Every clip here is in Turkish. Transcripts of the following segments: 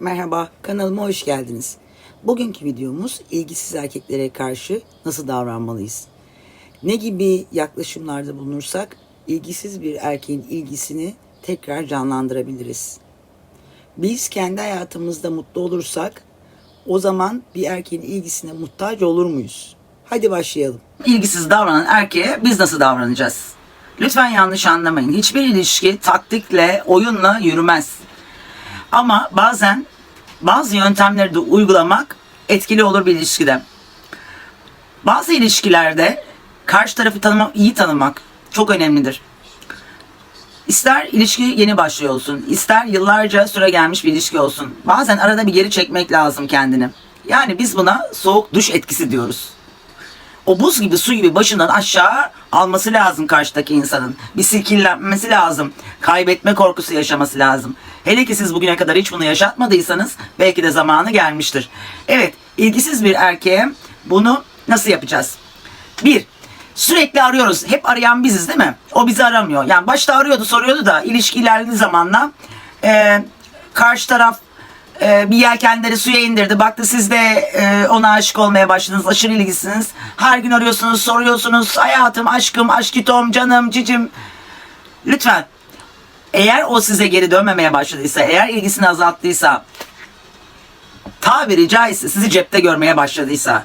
Merhaba, kanalıma hoş geldiniz. Bugünkü videomuz ilgisiz erkeklere karşı nasıl davranmalıyız? Ne gibi yaklaşımlarda bulunursak ilgisiz bir erkeğin ilgisini tekrar canlandırabiliriz? Biz kendi hayatımızda mutlu olursak o zaman bir erkeğin ilgisine muhtaç olur muyuz? Hadi başlayalım. ilgisiz davranan erkeğe biz nasıl davranacağız? Lütfen yanlış anlamayın. Hiçbir ilişki taktikle, oyunla yürümez. Ama bazen bazı yöntemleri de uygulamak etkili olur bir ilişkide. Bazı ilişkilerde karşı tarafı tanımak, iyi tanımak çok önemlidir. İster ilişki yeni başlıyor olsun, ister yıllarca süre gelmiş bir ilişki olsun. Bazen arada bir geri çekmek lazım kendini. Yani biz buna soğuk duş etkisi diyoruz o buz gibi su gibi başından aşağı alması lazım karşıdaki insanın. Bir silkinlenmesi lazım. Kaybetme korkusu yaşaması lazım. Hele ki siz bugüne kadar hiç bunu yaşatmadıysanız belki de zamanı gelmiştir. Evet, ilgisiz bir erkeğe bunu nasıl yapacağız? Bir, sürekli arıyoruz. Hep arayan biziz değil mi? O bizi aramıyor. Yani başta arıyordu soruyordu da ilişki ilerlediği zamanla e, karşı taraf e, bir yelkenleri suya indirdi. Baktı siz de e, ona aşık olmaya başladınız. Aşırı ilgisiniz. Her gün arıyorsunuz, soruyorsunuz. Hayatım, aşkım, aşkitom, canım, cicim. Lütfen. Eğer o size geri dönmemeye başladıysa, eğer ilgisini azalttıysa, tabiri caizse sizi cepte görmeye başladıysa,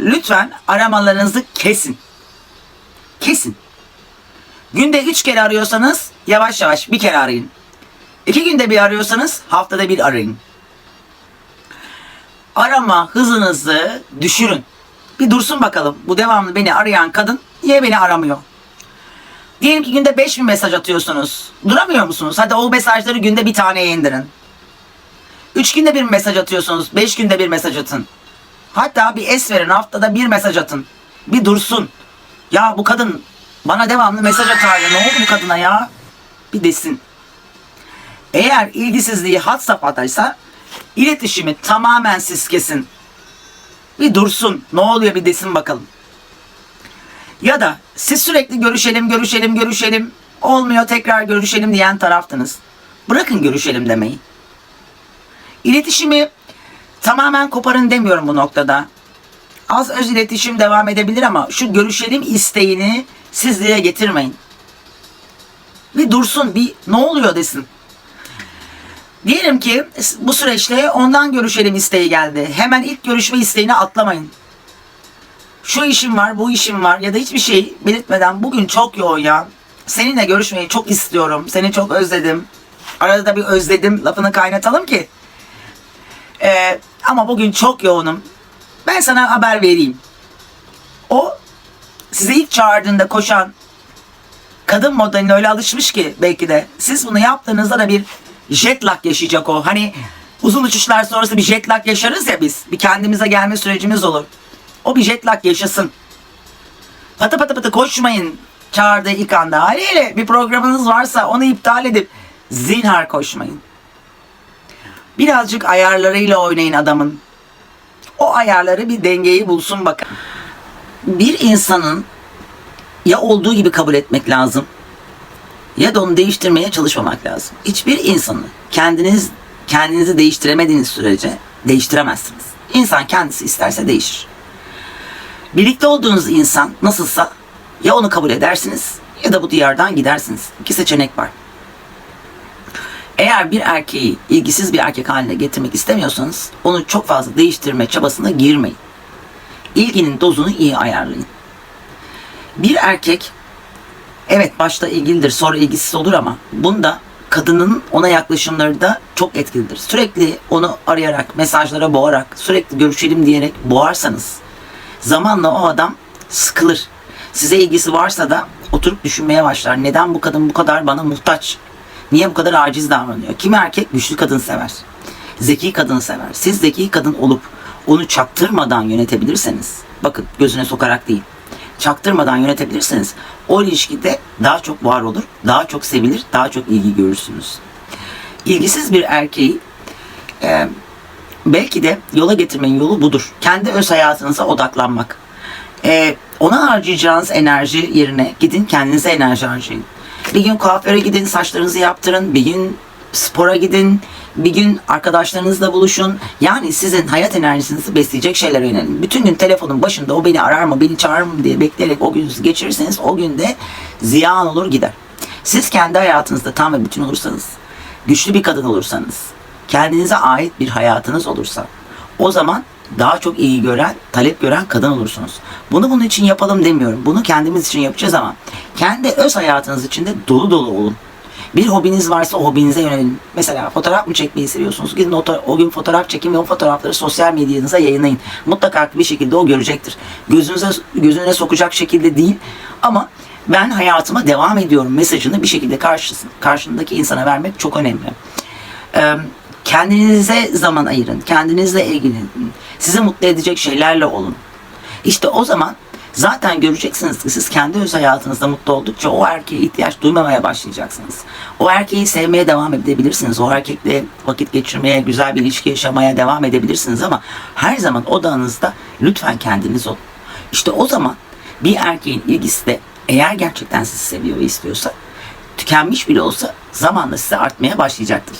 lütfen aramalarınızı kesin. Kesin. Günde üç kere arıyorsanız yavaş yavaş bir kere arayın. İki günde bir arıyorsanız haftada bir arayın arama hızınızı düşürün. Bir dursun bakalım. Bu devamlı beni arayan kadın niye beni aramıyor? Diyelim ki günde 5000 mesaj atıyorsunuz. Duramıyor musunuz? Hadi o mesajları günde bir taneye indirin. 3 günde bir mesaj atıyorsunuz. 5 günde bir mesaj atın. Hatta bir es verin. Haftada bir mesaj atın. Bir dursun. Ya bu kadın bana devamlı mesaj atar. Ne oldu bu kadına ya? Bir desin. Eğer ilgisizliği had safhataysa İletişimi tamamen siz kesin. Bir dursun. Ne oluyor bir desin bakalım. Ya da siz sürekli görüşelim, görüşelim, görüşelim. Olmuyor tekrar görüşelim diyen taraftınız. Bırakın görüşelim demeyi. İletişimi tamamen koparın demiyorum bu noktada. Az öz iletişim devam edebilir ama şu görüşelim isteğini sizliğe getirmeyin. Bir dursun, bir ne oluyor desin. Diyelim ki bu süreçte ondan görüşelim isteği geldi. Hemen ilk görüşme isteğini atlamayın. Şu işim var, bu işim var ya da hiçbir şey belirtmeden bugün çok yoğun ya. Seninle görüşmeyi çok istiyorum. Seni çok özledim. Arada da bir özledim lafını kaynatalım ki. Ee, ama bugün çok yoğunum. Ben sana haber vereyim. O size ilk çağırdığında koşan kadın modeline öyle alışmış ki belki de siz bunu yaptığınızda da bir jet lag yaşayacak o. Hani uzun uçuşlar sonrası bir jet lag yaşarız ya biz. Bir kendimize gelme sürecimiz olur. O bir jet lag yaşasın. Patı patı patı koşmayın çağırdığı ilk anda. Haliyle bir programınız varsa onu iptal edip zinhar koşmayın. Birazcık ayarlarıyla oynayın adamın. O ayarları bir dengeyi bulsun bakın. Bir insanın ya olduğu gibi kabul etmek lazım ya da onu değiştirmeye çalışmamak lazım. Hiçbir insanı kendiniz kendinizi değiştiremediğiniz sürece değiştiremezsiniz. İnsan kendisi isterse değişir. Birlikte olduğunuz insan nasılsa ya onu kabul edersiniz ya da bu diyardan gidersiniz. İki seçenek var. Eğer bir erkeği ilgisiz bir erkek haline getirmek istemiyorsanız onu çok fazla değiştirme çabasına girmeyin. İlginin dozunu iyi ayarlayın. Bir erkek evet başta ilgilidir sonra ilgisiz olur ama bunda kadının ona yaklaşımları da çok etkilidir. Sürekli onu arayarak, mesajlara boğarak, sürekli görüşelim diyerek boğarsanız zamanla o adam sıkılır. Size ilgisi varsa da oturup düşünmeye başlar. Neden bu kadın bu kadar bana muhtaç? Niye bu kadar aciz davranıyor? Kimi erkek güçlü kadın sever. Zeki kadın sever. Siz zeki kadın olup onu çaktırmadan yönetebilirseniz, bakın gözüne sokarak değil, çaktırmadan yönetebilirseniz o ilişkide daha çok var olur, daha çok sevilir, daha çok ilgi görürsünüz. İlgisiz bir erkeği e, belki de yola getirmenin yolu budur. Kendi öz hayatınıza odaklanmak. E, ona harcayacağınız enerji yerine gidin kendinize enerji harcayın. Bir gün kuaföre gidin, saçlarınızı yaptırın. Bir gün spora gidin, bir gün arkadaşlarınızla buluşun. Yani sizin hayat enerjinizi besleyecek şeylere yönelin. Bütün gün telefonun başında o beni arar mı, beni çağırır mı diye bekleyerek o gün geçirirseniz o günde ziyan olur gider. Siz kendi hayatınızda tam ve bütün olursanız, güçlü bir kadın olursanız, kendinize ait bir hayatınız olursa o zaman daha çok iyi gören, talep gören kadın olursunuz. Bunu bunun için yapalım demiyorum. Bunu kendimiz için yapacağız ama kendi öz hayatınız içinde dolu dolu olun. Bir hobiniz varsa o hobinize yönelin. Mesela fotoğraf mı çekmeyi seviyorsunuz? Gidin o, o gün fotoğraf çekin ve o fotoğrafları sosyal medyanıza yayınlayın. Mutlaka bir şekilde o görecektir. Gözünüze gözüne sokacak şekilde değil ama ben hayatıma devam ediyorum mesajını bir şekilde karşısı, karşındaki insana vermek çok önemli. Ee, kendinize zaman ayırın. Kendinizle ilgilenin. Sizi mutlu edecek şeylerle olun. İşte o zaman zaten göreceksiniz ki siz kendi öz hayatınızda mutlu oldukça o erkeğe ihtiyaç duymamaya başlayacaksınız. O erkeği sevmeye devam edebilirsiniz. O erkekle vakit geçirmeye, güzel bir ilişki yaşamaya devam edebilirsiniz ama her zaman odağınızda lütfen kendiniz olun. İşte o zaman bir erkeğin ilgisi de eğer gerçekten sizi seviyor ve istiyorsa tükenmiş bile olsa zamanla size artmaya başlayacaktır.